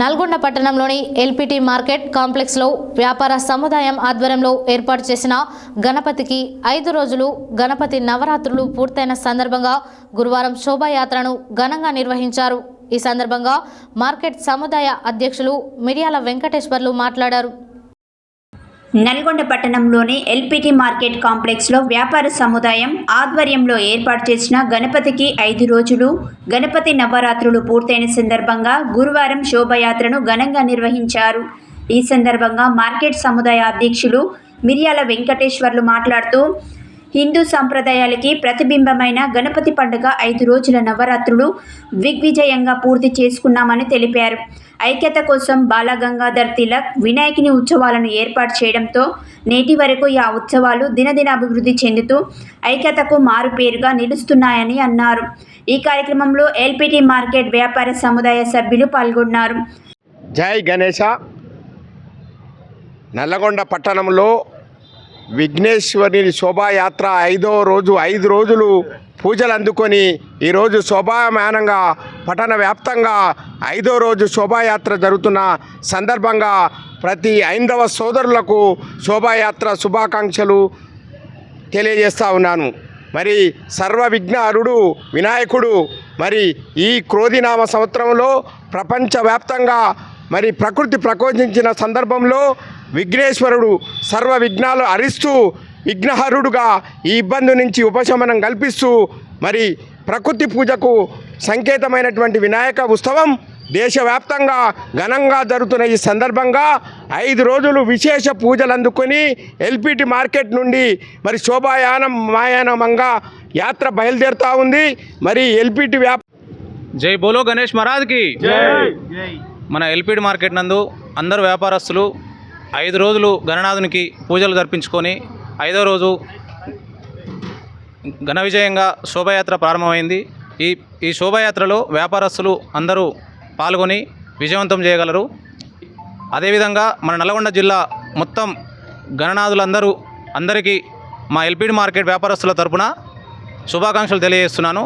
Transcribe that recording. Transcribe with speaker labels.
Speaker 1: నల్గొండ పట్టణంలోని LPT market కాంప్లెక్స్లో వ్యాపార సముదాయం ఆధ్వర్యంలో ఏర్పాటు చేసిన గణపతికి ఐదు రోజులు గణపతి నవరాత్రులు పూర్తయిన సందర్భంగా గురువారం శోభాయాత్రను ఘనంగా నిర్వహించారు. ఈ సందర్భంగా మార్కెట్ సముదాయ అధ్యక్షులు మిర్యాల వెంకటేశ్వర్లు మాట్లాడారు.
Speaker 2: నల్గొండ పట్టణంలోని ఎల్పిటి మార్కెట్ కాంప్లెక్స్లో వ్యాపార సముదాయం ఆధ్వర్యంలో ఏర్పాటు చేసిన గణపతికి ఐదు రోజులు గణపతి నవరాత్రులు పూర్తయిన సందర్భంగా గురువారం శోభయాత్రను ఘనంగా నిర్వహించారు. ఈ సందర్భంగా మార్కెట్ సముదాయ అధ్యక్షులు మిర్యాల వెంకటేశ్వర్లు మాట్లాడుతూ హిందూ సంప్రదాయాలకి ప్రతిబింబమైన గణపతి పండుగ ఐదు రోజుల నవరాత్రులు దిగ్విజయంగా పూర్తి చేసుకున్నామని తెలిపారు. ఐక్యత కోసం బాలగంగాధర్ తిలక్ వినాయకుని ఉత్సవాలను ఏర్పాటు చేయడంతో నేటి వరకు ఆ ఉత్సవాలు దినదిన అభివృద్ధి చెందుతూ ఐక్యతకు మారుపేరుగా నిలుస్తున్నాయని అన్నారు. ఈ కార్యక్రమంలో ఎల్పిటి మార్కెట్ వ్యాపార సముదాయ సభ్యులు పాల్గొన్నారు.
Speaker 3: జై గణేష నల్లగొండ పట్టణంలో విఘ్నేశ్వరుని శోభాయాత్ర ఐదో రోజు ఐదు రోజులు పూజలు అందుకొని ఈరోజు శోభామానంగా పట్టణ వ్యాప్తంగా ఐదో రోజు శోభాయాత్ర జరుగుతున్న సందర్భంగా ప్రతి ఐందవ సోదరులకు శోభాయాత్ర శుభాకాంక్షలు తెలియజేస్తా ఉన్నాను. మరి సర్వ విఘ్నహరుడు వినాయకుడు మరి ఈ క్రోధినామ సంవత్సరంలో ప్రపంచవ్యాప్తంగా మరి ప్రకృతి ప్రకోపించిన సందర్భంలో విఘ్నేశ్వరుడు సర్వ విఘ్నాలు హరిస్తూ విఘ్నహరుడుగా ఈ ఇబ్బంది నుంచి ఉపశమనం కల్పిస్తూ మరి ప్రకృతి పూజకు సంకేతమైనటువంటి వినాయక ఉత్సవం దేశవ్యాప్తంగా ఘనంగా జరుగుతున్న ఈ సందర్భంగా ఐదు రోజులు విశేష పూజలు అందుకొని ఎల్పిటి మార్కెట్ నుండి మరి శోభాయానం మాయానమంగా యాత్ర బయలుదేరుతూ ఉంది. మరి ఎల్పిటి వ్యాప
Speaker 4: జై బోలో గణేష్ మహారాజ్కి. మన ఎల్పిడి మార్కెట్ నందు అందరు వ్యాపారస్తులు ఐదు రోజులు గణనాథునికి పూజలు జరిపించుకొని ఐదో రోజు ఘన విజయంగా శోభాయాత్ర ప్రారంభమైంది. ఈ ఈ శోభాయాత్రలో వ్యాపారస్తులు అందరూ పాల్గొని విజయవంతం చేయగలరు. అదేవిధంగా మన నల్గొండ జిల్లా మొత్తం గణనాథులందరూ అందరికీ మా ఎల్పిడి మార్కెట్ వ్యాపారస్తుల తరపున శుభాకాంక్షలు తెలియజేస్తున్నాను.